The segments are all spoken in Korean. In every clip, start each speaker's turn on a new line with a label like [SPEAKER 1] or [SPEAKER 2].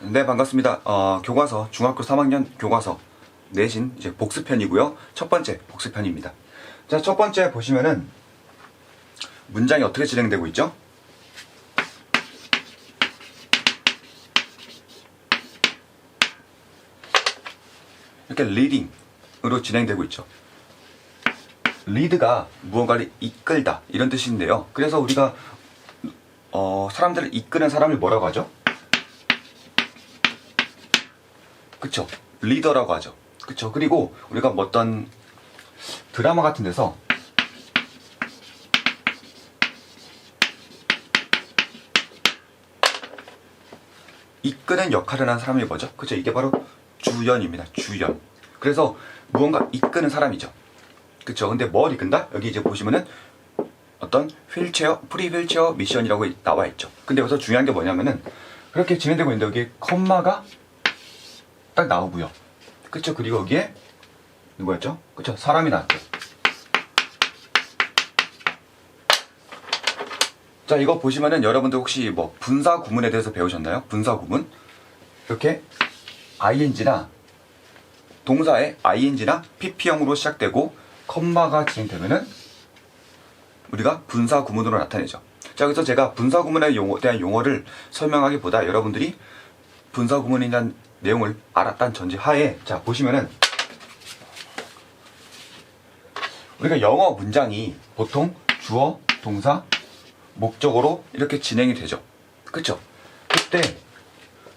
[SPEAKER 1] 네 반갑습니다. 어, 교과서 중학교 3학년 교과서 내신 이제 복습편이고요. 첫 번째 복습편입니다. 자 첫 번째 보시면은 문장이 어떻게 진행되고 있죠? 이렇게 리딩으로 진행되고 있죠. 리드가 무언가를 이끌다 이런 뜻인데요. 그래서 우리가 어, 사람들을 이끄는 사람을 뭐라고 하죠? 그쵸? 리더라고 하죠. 그쵸? 그리고 우리가 뭐 어떤 드라마 같은 데서 이끄는 역할을 하는 사람이 뭐죠? 그쵸? 이게 바로 주연입니다. 주연. 그래서 무언가 이끄는 사람이죠. 그쵸? 근데 뭘 이끈다? 여기 이제 보시면은 어떤 휠체어, 프리 휠체어 미션이라고 나와 있죠. 근데 여기서 중요한 게 뭐냐면은 그렇게 진행되고 있는데 여기 컴마가 딱 나오고요. 그쵸? 그리고 여기에 누구였죠? 그쵸? 사람이 나왔죠. 자, 이거 보시면은 여러분들 혹시 뭐 분사 구문에 대해서 배우셨나요? 분사 구문? 이렇게 ing나 동사의 ing나 pp형으로 시작되고 컴마가 진행되면은 우리가 분사 구문으로 나타내죠. 자, 그래서 제가 분사 구문에 용어, 대한 용어를 설명하기보다 여러분들이 분사 대한 내용을 알았다는 전제 하에 자, 보시면은 우리가 영어 문장이 보통 주어, 동사, 목적어로 이렇게 진행이 되죠. 그쵸? 그때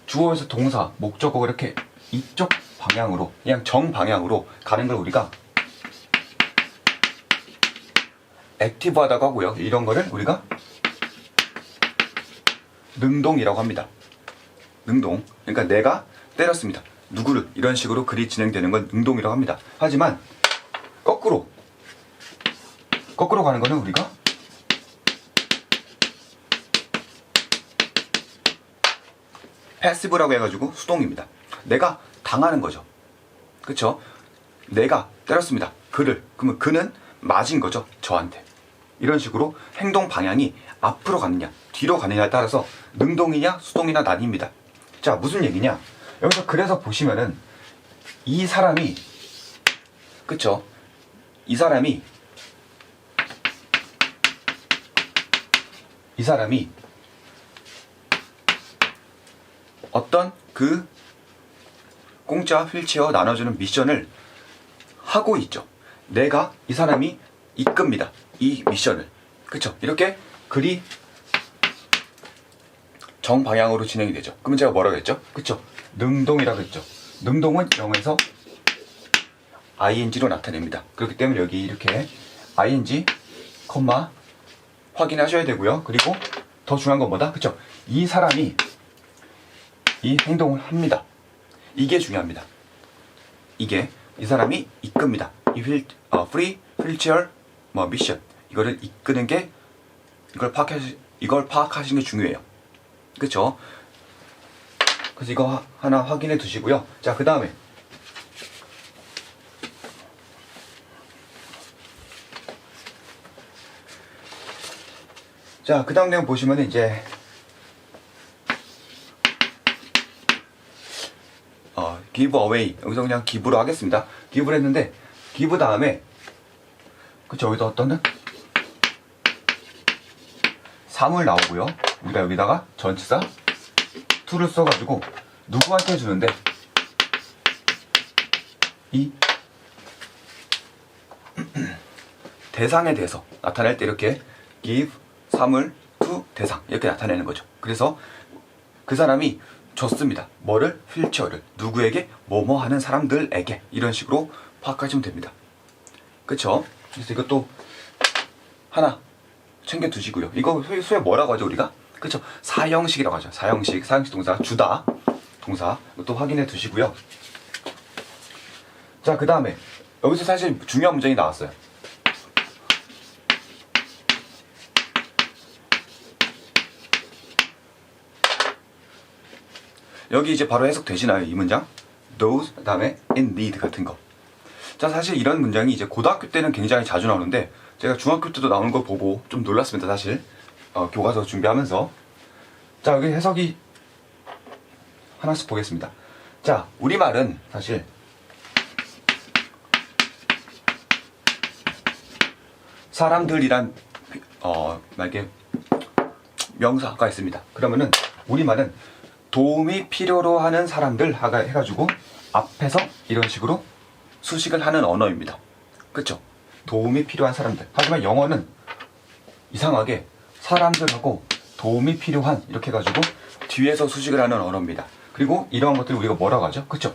[SPEAKER 1] 주어에서 동사, 목적어가 이렇게 이쪽 방향으로 그냥 정 방향으로 가는 걸 우리가 액티브하다고 하고요. 이런 거를 우리가 능동이라고 합니다. 능동. 그러니까 내가 때렸습니다. 누구를 이런 식으로 글이 진행되는 건 능동이라고 합니다. 하지만 거꾸로 거꾸로 가는 거는 우리가 패시브라고 해가지고 수동입니다. 내가 당하는 거죠. 그쵸? 내가 때렸습니다. 그를. 그러면 그는 맞은 거죠. 저한테. 이런 식으로 행동 방향이 앞으로 가느냐, 뒤로 가느냐에 따라서 능동이냐, 수동이냐 나뉩니다. 자, 무슨 얘기냐? 여기서 그래서 보시면은 이 사람이, 그쵸? 이 사람이, 이 사람이 어떤 그 공짜 휠체어 나눠주는 미션을 하고 있죠. 내가 이 사람이 이끕니다. 이 미션을. 그쵸? 이렇게 글이 정방향으로 진행이 되죠. 그러면 제가 뭐라고 했죠? 그쵸? 능동이라고 했죠. 능동은 영어에서 ing로 나타냅니다. 그렇기 때문에 여기 이렇게 ing, 콤마 확인하셔야 되고요. 그리고 더 중요한 건 뭐다? 그쵸? 이 사람이 이 행동을 합니다. 이게 중요합니다. 이게 이 사람이 이끕니다. 이 휠, 어, 프리 휠체어 뭐 미션 이거를 이끄는 게 이걸 파악하시 이걸 파악하시는 게 중요해요. 그렇죠? 그래서 이거 하- 하나 확인해 두시고요. 자, 그 다음에 자, 그 다음 내용 보시면 이제 어, give away 여기서 그냥 기부로 하겠습니다. 기부를 했는데 기부 다음에 그쵸 여기다 어떤 사물 나오고요. 우리가 여기다가 전치사 to를 써가지고 누구한테 주는데 이 대상에 대해서 나타낼 때 이렇게 give 사물 to 대상 이렇게 나타내는 거죠. 그래서 그 사람이 줬습니다. 뭐를? 휠체어를. 누구에게? 뭐뭐 하는 사람들에게. 이런 식으로 파악하시면 됩니다. 그쵸? 그래서 이것도 하나 챙겨 두시고요. 이거 수- 수에 뭐라고 하죠, 우리가? 그쵸? 사형식이라고 하죠. 사형식, 사형식 동사, 주다. 동사. 또 확인해 두시고요. 자, 그 다음에 여기서 사실 중요한 문장이 나왔어요. 여기 이제 바로 해석되시나요? 이 문장? those 그다음에 in need 같은 거. 자 사실 이런 문장이 이제 고등학교 때는 굉장히 자주 나오는데 제가 중학교 때도 나오는 걸 보고 좀 놀랐습니다 사실 어, 교과서 준비하면서 자 여기 해석이 하나씩 보겠습니다. 자, 우리말은 사실 사람들이란 어, 만약에 명사가 있습니다. 그러면은 우리말은 도움이 필요로 하는 사람들 하가 해가지고 앞에서 이런 식으로 수식을 하는 언어입니다. 그쵸? 도움이 필요한 사람들. 하지만 영어는 이상하게 사람들하고 도움이 필요한 이렇게 해가지고 뒤에서 수식을 하는 언어입니다. 그리고 이러한 것들을 우리가 뭐라고 하죠? 그쵸?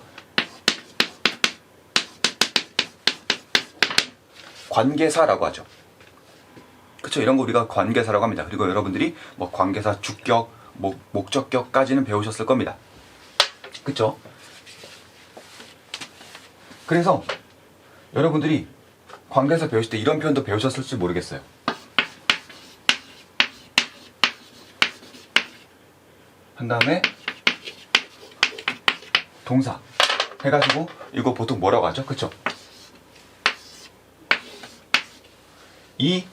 [SPEAKER 1] 관계사라고 하죠. 그쵸? 이런 거 우리가 관계사라고 합니다. 그리고 여러분들이 뭐 관계사 주격, 목, 목적격까지는 배우셨을 겁니다. 그쵸? 그래서 여러분들이 관계사 배우실 때 이런 표현도 배우셨을지 모르겠어요. 한 다음에 동사 해가지고 이거 보통 뭐라고 하죠? 그쵸? 이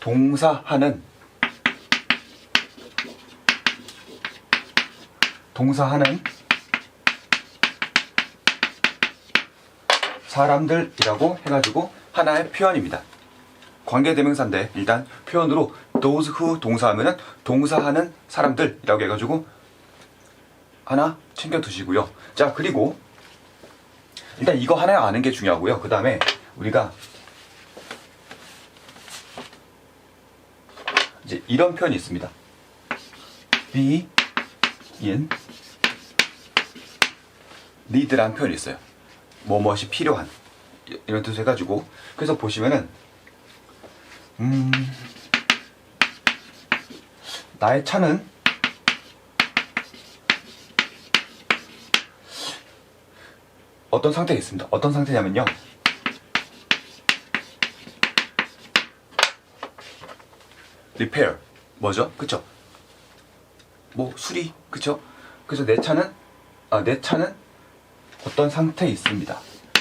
[SPEAKER 1] 동사하는 동사하는 사람들이라고 해가지고 하나의 표현입니다. 관계대명사인데 일단 표현으로 those who 동사하면은 동사하는 사람들이라고 해가지고 하나 챙겨 두시고요. 자 그리고 일단 이거 하나 아는 게 중요하고요. 그 다음에 우리가 이제 이런 표현이 있습니다. be in need라는 표현이 있어요. 뭐뭇이 필요한 이런 뜻을 해가지고 그래서 보시면은 음 나의 차는 어떤 상태에 있습니다. 어떤 상태냐면요. repair 뭐죠? 그쵸? 뭐 수리 그쵸? 그래서 내 차는 아, 내 차는 어떤 상태에 있습니다.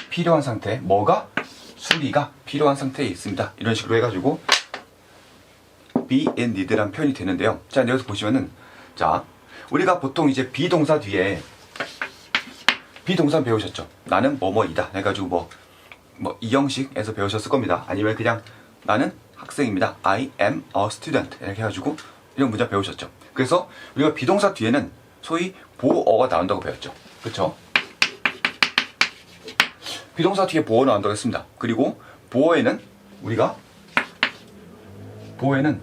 [SPEAKER 1] 필요한 상태 뭐가 수리가 필요한 상태에 있습니다. 이런 식으로 해가지고 be and need란 표현이 되는데요. 자 여기서 보시면은 자 우리가 보통 이제 비동사 뒤에 비동사 배우셨죠? 나는 뭐뭐이다 해가지고 뭐 뭐 이 형식에서 배우셨을 겁니다. 아니면 그냥 나는 학생입니다. I am a student 이렇게 해가지고 이런 문장 배우셨죠. 그래서 우리가 비동사 뒤에는 소위 보어가 나온다고 배웠죠. 그렇죠? 비동사 뒤에 보어 나온다고 했습니다. 그리고 보어에는 우리가 보어에는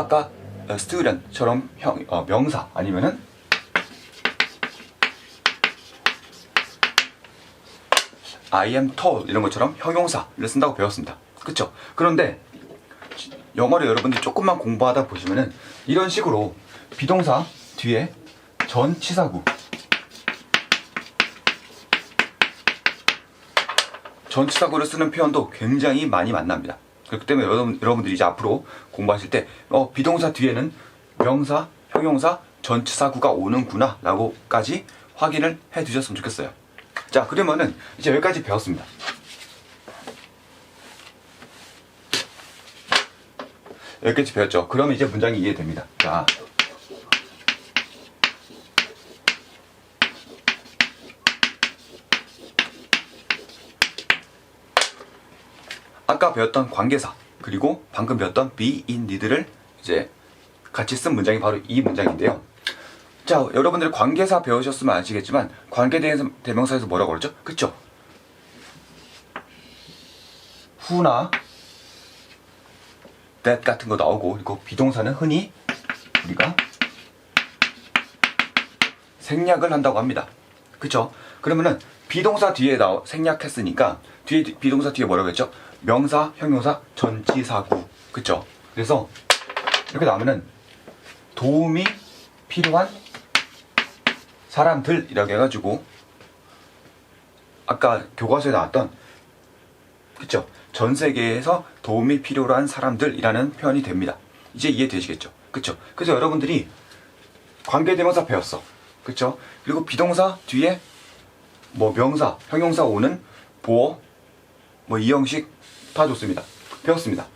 [SPEAKER 1] 아까 어, student처럼 형, 어, 명사 아니면은 I am tall 이런 것처럼 형용사를 쓴다고 배웠습니다. 그쵸? 그런데 영어를 여러분들이 조금만 공부하다 보시면은 이런 식으로 비동사 뒤에 전치사구 전치사구를 쓰는 표현도 굉장히 많이 만납니다. 그렇기 때문에 여러분, 여러분들이 이제 앞으로 공부하실 때 어, 비동사 뒤에는 명사, 형용사, 전치사구가 오는구나 라고까지 확인을 해 두셨으면 좋겠어요. 자 그러면은 이제 여기까지 배웠습니다. 여기까지 배웠죠. 그러면 이제 문장이 이해됩니다. 자. 아까 배웠던 관계사 그리고 방금 배웠던 be in need를 이제 같이 쓴 문장이 바로 이 문장인데요. 자, 여러분들 관계사 배우셨으면 아시겠지만 관계대명사에서 뭐라고 그러죠? 그쵸? who나 that 같은 거 나오고 그리고 비동사는 흔히 우리가 생략을 한다고 합니다. 그쵸? 그러면은 비동사 뒤에 나 생략했으니까 뒤에 비동사 뒤에 뭐라고 했죠? 명사, 형용사, 전치사구. 그쵸? 그래서 이렇게 나오면은 도움이 필요한 사람들이라고 해가지고 아까 교과서에 나왔던 그쵸? 전 세계에서 도움이 필요로 한 사람들이라는 표현이 됩니다. 이제 이해되시겠죠? 그쵸? 그래서 여러분들이 관계대명사 배웠어. 그쵸? 그리고 비동사 뒤에 뭐 명사, 형용사 오는 보어, 뭐 이 형식 다 좋습니다. 배웠습니다.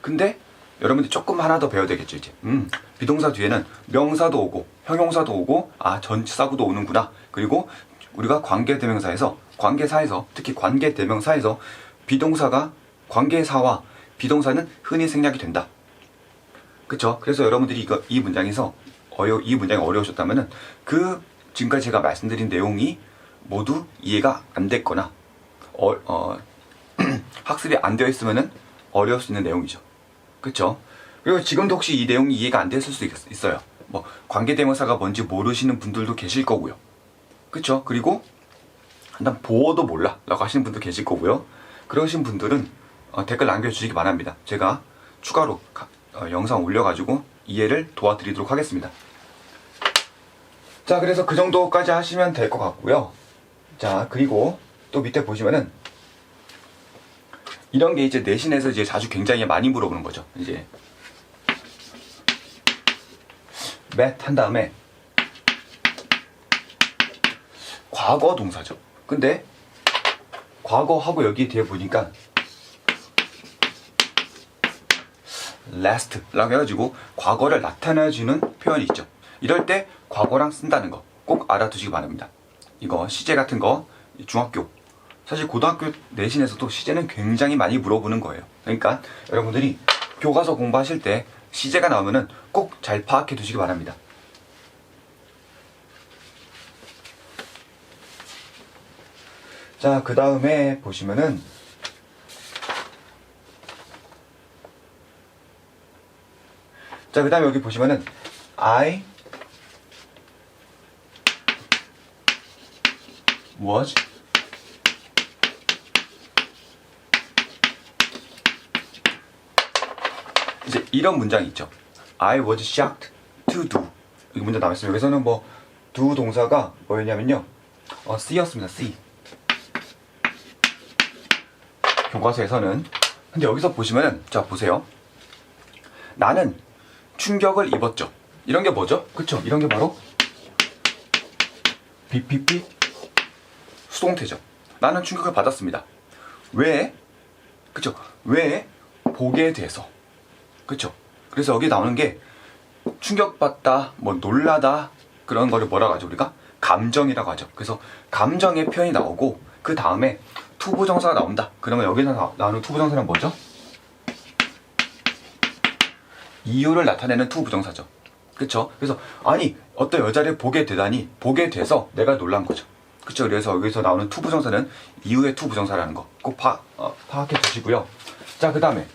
[SPEAKER 1] 근데 여러분들이 조금 하나 더 배워야 되겠죠 이제 음 비동사 뒤에는 명사도 오고 형용사도 오고 아 전치사구도 오는구나 그리고 우리가 관계대명사에서 관계사에서 특히 관계대명사에서 비동사가 관계사와 비동사는 흔히 생략이 된다 그쵸 그래서 여러분들이 이거 이 문장에서 어려 이 문장이 어려우셨다면은 그 지금까지 제가 말씀드린 내용이 모두 이해가 안 됐거나 어, 어 학습이 안 되어 있으면은 어려울 수 있는 내용이죠. 그쵸? 그리고 지금도 혹시 이 내용이 이해가 안 됐을 수 있- 있어요. 뭐, 관계대명사가 뭔지 모르시는 분들도 계실 거고요. 그쵸? 그리고, 난 보어도 몰라. 라고 하시는 분도 계실 거고요. 그러신 분들은 어, 댓글 남겨주시기 바랍니다. 제가 추가로 가- 어, 영상 올려가지고 이해를 도와드리도록 하겠습니다. 자, 그래서 그 정도까지 하시면 될 것 같고요. 자, 그리고 또 밑에 보시면은 이런 게 이제 내신에서 이제 자주 굉장히 많이 물어보는 거죠. 이제 met 한 다음에 과거 동사죠. 근데 과거하고 여기 뒤에 보니까 last라고 해가지고 과거를 나타내주는 표현이 있죠. 이럴 때 과거랑 쓴다는 거 꼭 알아두시기 바랍니다. 이거 시제 같은 거 중학교 사실 고등학교 내신에서도 시제는 굉장히 많이 물어보는 거예요. 그러니까 여러분들이 교과서 공부하실 때 시제가 나오면은 꼭잘 파악해 두시기 바랍니다. 자, 그 다음에 보시면은 자, 그 다음에 여기 보시면은 I was 이런 문장이 있죠. I was shocked to do. 이 문장 나왔어요. 여기서는 뭐 do 동사가 뭐였냐면요. 어, C였습니다. C. 교과서에서는 근데 여기서 보시면은 자 보세요. 나는 충격을 입었죠. 이런 게 뭐죠? 그쵸? 이런 게 바로 비피피 수동태죠. 나는 충격을 받았습니다. 왜? 그쵸? 왜? 보게 돼서. 그쵸? 그래서 여기 나오는 게 충격받다, 뭐 놀라다 그런 거를 뭐라고 하죠 우리가? 감정이라고 하죠. 그래서 감정의 표현이 나오고 그 다음에 투부정사가 나온다. 그러면 여기서 나, 나오는 투부정사는 뭐죠? 이유를 나타내는 투부정사죠. 그쵸? 그래서 아니 어떤 여자를 보게 되다니 보게 돼서 내가 놀란 거죠. 그쵸? 그래서 여기서 나오는 투부정사는 이유의 투부정사라는 거 꼭 파, 어, 파악해 두시고요. 자, 그 다음에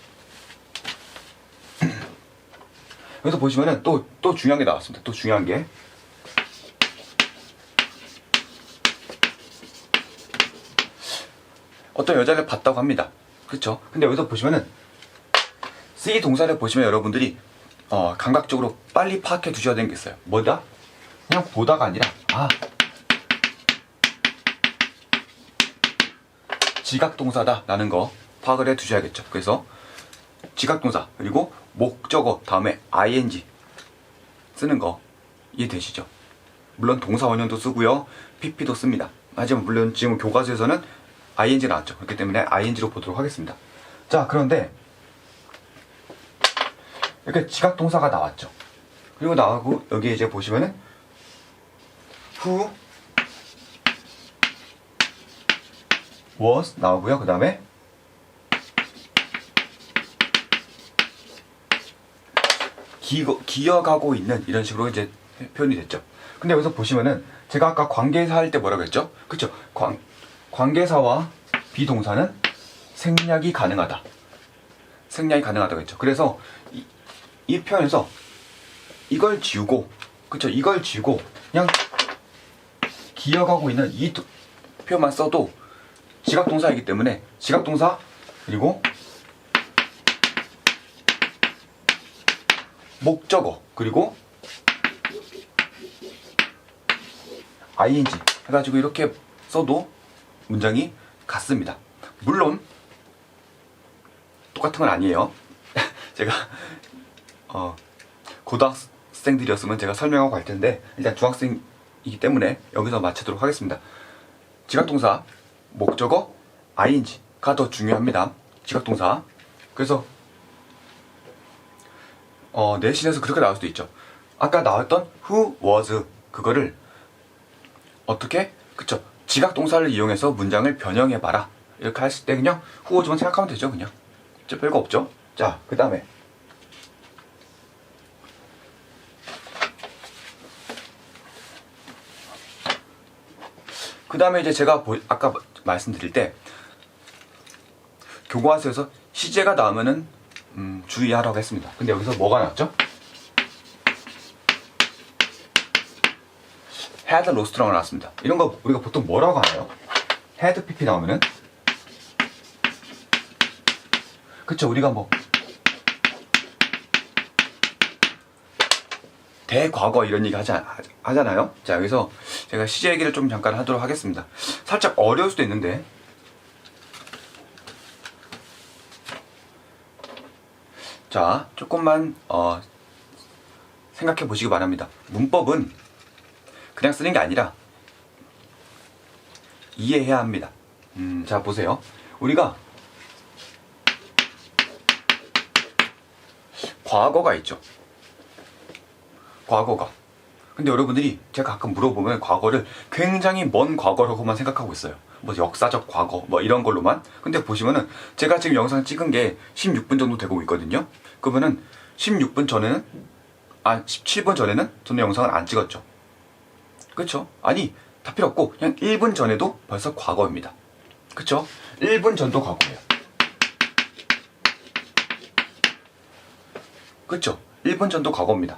[SPEAKER 1] 여기서 보시면은 또, 또 중요한 게 나왔습니다. 또 중요한 게. 어떤 여자를 봤다고 합니다. 그쵸? 근데 여기서 보시면은 C 동사를 보시면 여러분들이 어, 감각적으로 빨리 파악해 두셔야 되는 게 있어요. 뭐다? 그냥 보다가 아니라, 아. 지각 동사다라는 거 파악을 해 두셔야겠죠. 그래서 지각 동사 그리고 목적어 다음에 ing 쓰는 거 이해되시죠? 물론 동사 원형도 쓰고요. pp도 씁니다. 하지만 물론 지금 교과서에서는 ing 나왔죠. 그렇기 때문에 ing로 보도록 하겠습니다. 자, 그런데 이렇게 지각 동사가 나왔죠. 그리고 나하고 여기 이제 보시면은 who was 나오고요. 그 다음에 기거, 기어가고 있는 이런 식으로 이제 표현이 됐죠. 근데 여기서 보시면은 제가 아까 관계사 할 때 뭐라고 했죠? 그쵸? 관, 관계사와 비동사는 생략이 가능하다. 생략이 가능하다고 했죠. 그래서 이, 이 표현에서 이걸 지우고, 그쵸? 이걸 지우고 그냥 기어가고 있는 이 도- 표현만 써도 지각동사이기 때문에 지각동사 그리고 목적어 그리고 ing 해가지고 이렇게 써도 문장이 같습니다. 물론 똑같은 건 아니에요. 제가 어, 고등학생들이었으면 제가 설명하고 갈 텐데 일단 중학생이기 때문에 여기서 마치도록 하겠습니다. 지각동사 목적어 ing가 더 중요합니다. 지각동사 그래서 어, 내신에서 그렇게 나올 수도 있죠. 아까 나왔던 who was 그거를 어떻게? 그쵸. 지각 동사를 이용해서 문장을 변형해 봐라. 이렇게 했을 때 그냥 who was만 생각하면 되죠 그냥. 저 별거 없죠. 자 그 다음에. 그 다음에 이제 제가 보- 아까 말씀드릴 때 교과서에서 시제가 나오면은 음, 주의하라고 했습니다. 근데 여기서 뭐가 나왔죠? had lost라고 나왔습니다. 이런 거 우리가 보통 뭐라고 하나요? had pp 나오면은 그쵸 우리가 뭐 대과거 이런 얘기 하지, 않- 하잖아요. 자 여기서 제가 시제 얘기를 좀 잠깐 하도록 하겠습니다. 살짝 어려울 수도 있는데 자, 조금만 어, 생각해 보시기 바랍니다. 문법은 그냥 쓰는 게 아니라 이해해야 합니다. 음, 자, 보세요. 우리가 과거가 있죠. 과거가. 근데 여러분들이 제가 가끔 물어보면 과거를 굉장히 먼 과거라고만 생각하고 있어요. 뭐 역사적 과거 뭐 이런 걸로만. 근데 보시면은 제가 지금 영상 찍은 게 16분 정도 되고 있거든요. 그러면은 16분 전에는 아 17분 전에는 저는 영상을 안 찍었죠. 그쵸? 아니 다 필요 없고 그냥 1분 전에도 벌써 과거입니다. 그쵸? 1분 전도 과거예요. 그쵸? 1분 전도 과거입니다.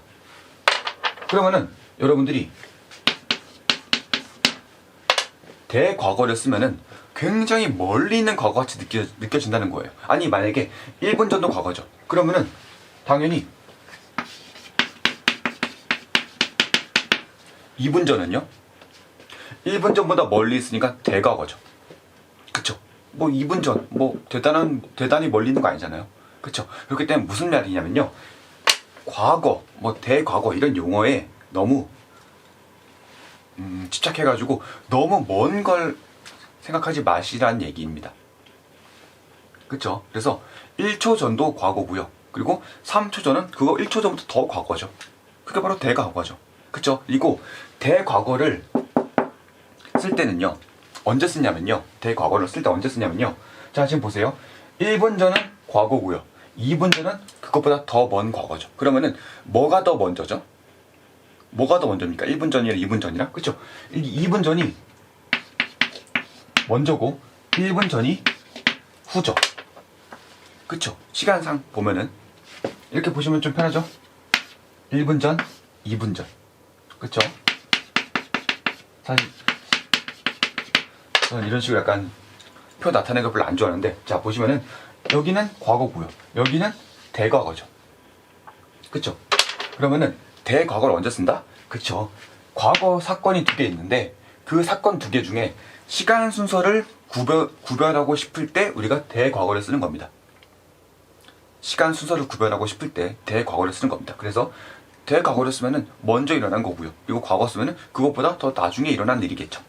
[SPEAKER 1] 그러면은 여러분들이 대과거를 쓰면은 굉장히 멀리 있는 과거같이 느껴, 느껴진다는 거예요. 아니 만약에 1분 전도 과거죠. 그러면은 당연히 2분 전은요? 1분 전보다 멀리 있으니까 대과거죠. 그쵸? 뭐 2분 전, 뭐 대단한 대단히 멀리 있는 거 아니잖아요. 그쵸? 그렇기 때문에 무슨 말이냐면요. 과거, 뭐 대과거 이런 용어에 너무 음, 집착해가지고 너무 먼 걸 생각하지 마시라는 얘기입니다. 그쵸? 그래서 1초 전도 과거고요. 그리고 3초 전은 그거 1초 전부터 더 과거죠. 그게 바로 대과거죠. 그쵸? 그리고 대과거를 쓸 때는요. 언제 쓰냐면요. 대과거를 쓸 때 언제 쓰냐면요. 자, 지금 보세요. 1분 전은 과거고요. 2분 전은 그것보다 더 먼 과거죠. 그러면은 뭐가 더 먼저죠? 뭐가 더 먼저입니까? 1분 전이랑 2분 전이랑? 그쵸? 2분 전이 먼저고 1분 전이 후죠. 그쵸? 시간상 보면은 이렇게 보시면 좀 편하죠? 1분 전, 2분 전. 그쵸? 사실 저는 이런 식으로 약간 표 나타내는 걸 별로 안 좋아하는데 자 보시면은 여기는 과거고요. 여기는 대과거죠. 그쵸? 그러면은 대과거를 언제 쓴다? 그쵸? 과거 사건이 두 개 있는데 그 사건 두 개 중에 시간 순서를 구별, 구별하고 싶을 때 우리가 대과거를 쓰는 겁니다. 시간 순서를 구별하고 싶을 때 대과거를 쓰는 겁니다. 그래서 대과거를 쓰면은 먼저 일어난 거고요. 그리고 과거 쓰면은 그것보다 더 나중에 일어난 일이겠죠.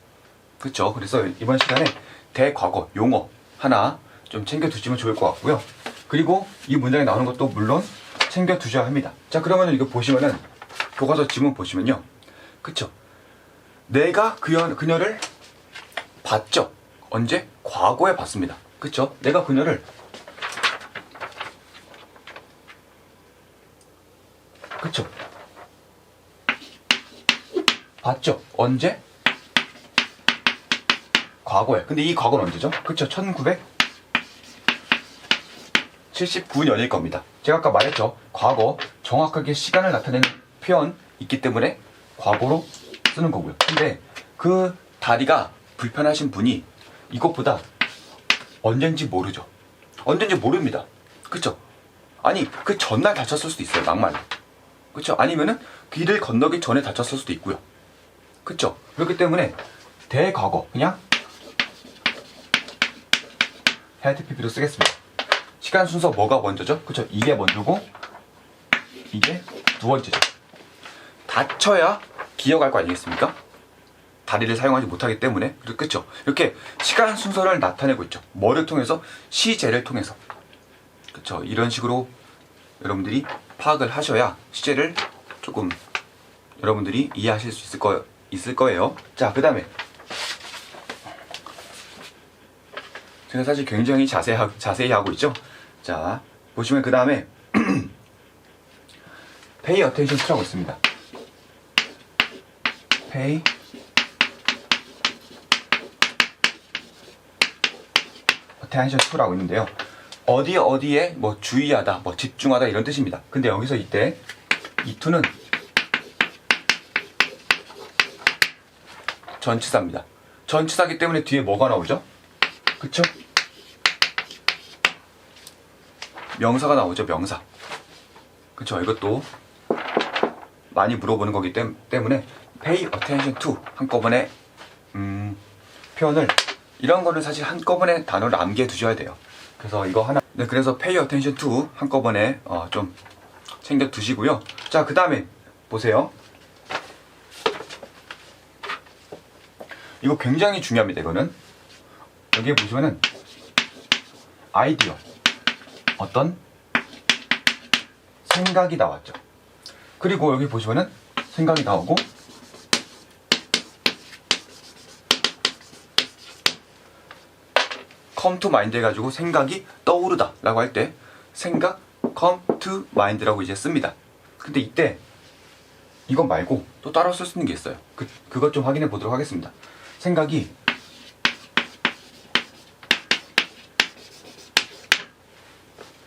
[SPEAKER 1] 그렇죠. 그래서 이번 시간에 대과거 용어 하나 좀 챙겨 두시면 좋을 것 같고요. 그리고 이 문장에 나오는 것도 물론 챙겨 두셔야 합니다. 자, 그러면은 이거 보시면은 교과서 지문 보시면요. 그쵸? 내가 그녀, 그녀를 봤죠. 언제? 과거에 봤습니다. 그쵸? 내가 그녀를 그쵸? 봤죠. 언제? 과거에. 근데 이 과거는 언제죠? 그쵸? 1979년일 겁니다. 제가 아까 말했죠. 과거, 정확하게 시간을 나타내는 표현 있기 때문에 과거로 쓰는 거고요. 근데 그 다리가 불편하신 분이 이것보다 언젠지 모르죠. 언젠지 모릅니다. 그쵸? 아니, 그 전날 다쳤을 수도 있어요. 막말로. 그쵸? 아니면은 길을 건너기 전에 다쳤을 수도 있고요. 그쵸? 그렇기 때문에 대과거 그냥 헤드 PP로 쓰겠습니다. 시간 순서 뭐가 먼저죠? 그쵸? 이게 먼저고 이게 두 번째죠. 다쳐야 기억할 거 아니겠습니까? 다리를 사용하지 못하기 때문에 그렇- 그쵸? 이렇게 시간 순서를 나타내고 있죠. 뭐를 통해서? 시제를 통해서. 그쵸? 이런 식으로 여러분들이 파악을 하셔야 시제를 조금 여러분들이 이해하실 수 있을 거 있을 거예요. 자, 그 다음에 제가 사실 굉장히 자세히 하, 자세히 하고 있죠. 자, 보시면 그 다음에 pay attention to라고 있습니다. Pay attention to라고 있는데요. 어디 어디에 뭐 주의하다, 뭐 집중하다 이런 뜻입니다. 근데 여기서 이때 이 to는 전치사입니다. 전치사기 때문에 뒤에 뭐가 나오죠? 그쵸? 명사가 나오죠, 명사. 그쵸, 이것도 많이 물어보는 거기 때문- 때문에 pay attention to 한꺼번에 음, 표현을 이런 거를 사실 한꺼번에 단어를 암기해 두셔야 돼요. 그래서 이거 하나 네, 그래서 pay attention to 한꺼번에 어, 좀 챙겨 두시고요. 자, 그 다음에 보세요. 이거 굉장히 중요합니다. 이거는 여기에 보시면은 아이디어 어떤 생각이 나왔죠. 그리고 여기 보시면은 생각이 나오고 to mind 해가지고 생각이 떠오르다 라고 할 때 생각 to mind라고 이제 씁니다. 근데 이때 이것 말고 또 따로 쓸 수 있는 게 있어요. 그, 그것 좀 확인해 보도록 하겠습니다. 생각이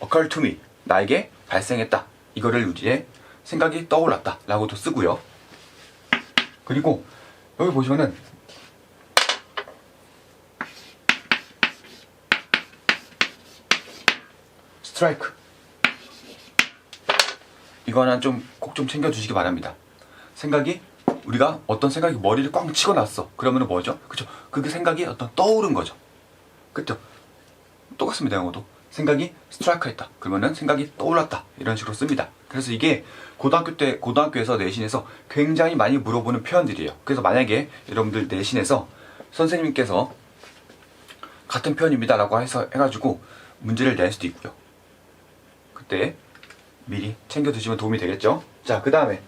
[SPEAKER 1] occur to me 나에게 발생했다. 이거를 이제 생각이 떠올랐다 라고도 쓰고요. 그리고 여기 보시면은 스트라이크 이거는 좀꼭 좀 챙겨 주시기 바랍니다. 생각이 우리가 어떤 생각이 머리를 꽝 치고 났어. 그러면은 뭐죠? 그죠? 그 생각이 어떤 떠오른 거죠. 그죠? 똑같습니다. 영어도. 생각이 스트라이크 했다. 그러면은 생각이 떠올랐다. 이런 식으로 씁니다. 그래서 이게 고등학교 때, 고등학교에서 내신에서 굉장히 많이 물어보는 표현들이에요. 그래서 만약에 여러분들 내신에서 선생님께서 같은 표현입니다. 라고 해서 해가지고 문제를 낼 수도 있고요. 그때 미리 챙겨두시면 도움이 되겠죠? 자, 그 다음에.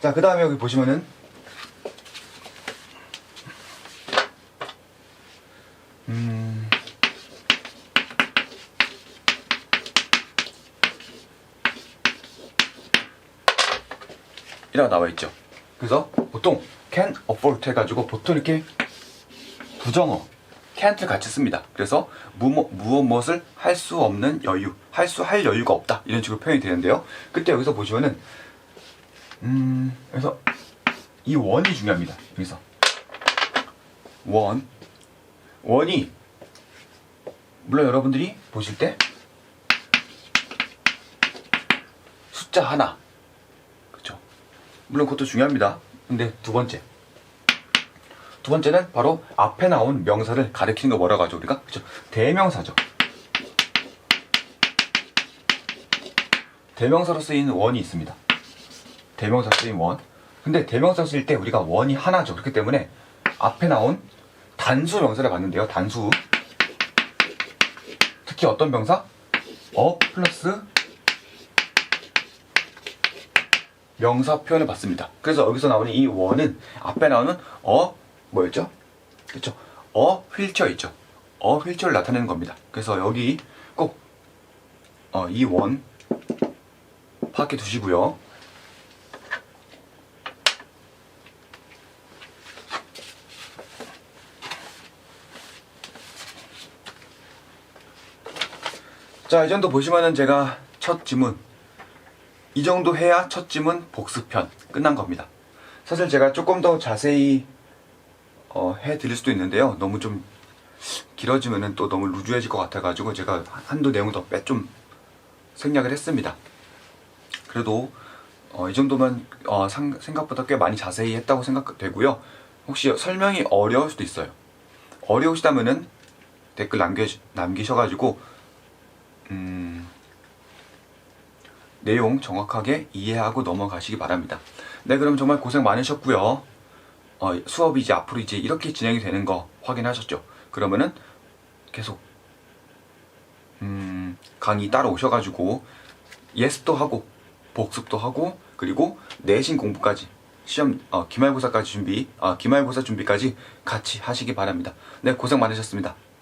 [SPEAKER 1] 자, 그 다음에 여기 보시면은 음. 이라고 나와 있죠. 그래서 보통 can afford 해가지고 보통 이렇게 부정어 can't를 같이 씁니다. 그래서 무엇 무엇을 할 수 없는 여유, 할 수 할 여유가 없다 이런 식으로 표현이 되는데요. 그때 여기서 보시면은 음 그래서 이 원이 중요합니다. 여기서 원 원이 물론 여러분들이 보실 때 숫자 하나 그렇죠. 물론 그것도 중요합니다. 근데 두 번째 두 번째는 바로 앞에 나온 명사를 가리키는 거 뭐라고 하죠 우리가 그렇죠. 대명사죠. 대명사로 쓰이는 원이 있습니다. 대명사 쓰인 원. 근데 대명사 쓸 때 우리가 원이 하나죠. 그렇기 때문에 앞에 나온 단수 명사를 봤는데요. 단수. 특히 어떤 명사? 어 플러스 명사 표현을 봤습니다. 그래서 여기서 나오는 이 원은 앞에 나오는 어 뭐였죠? 그렇죠. 어 휠체어 있죠. 어 휠체어를 나타내는 겁니다. 그래서 여기 꼭 어, 이원 파악해 두시고요. 자, 이 정도 보시면은 제가 첫 지문 이 정도 해야 첫 지문 복습편 끝난 겁니다. 사실 제가 조금 더 자세히 어, 해드릴 수도 있는데요. 너무 좀 길어지면은 또 너무 루즈해질 것 같아가지고 제가 한두 내용 더 빼 좀 생략을 했습니다. 그래도 어, 이 정도면 어, 상- 생각보다 꽤 많이 자세히 했다고 생각되고요. 혹시 설명이 어려울 수도 있어요. 어려우시다면은 댓글 남겨 남기셔가지고 음, 내용 정확하게 이해하고 넘어가시기 바랍니다. 네, 그럼 정말 고생 많으셨고요. 어, 수업이 이제 앞으로 이제 이렇게 진행이 되는 거 확인하셨죠? 그러면은 계속 음, 강의 따로 오셔가지고 예습도 하고 복습도 하고 그리고 내신 공부까지 시험 어, 기말고사까지 준비 아 기말고사 준비까지 같이 하시기 바랍니다. 네 고생 많으셨습니다.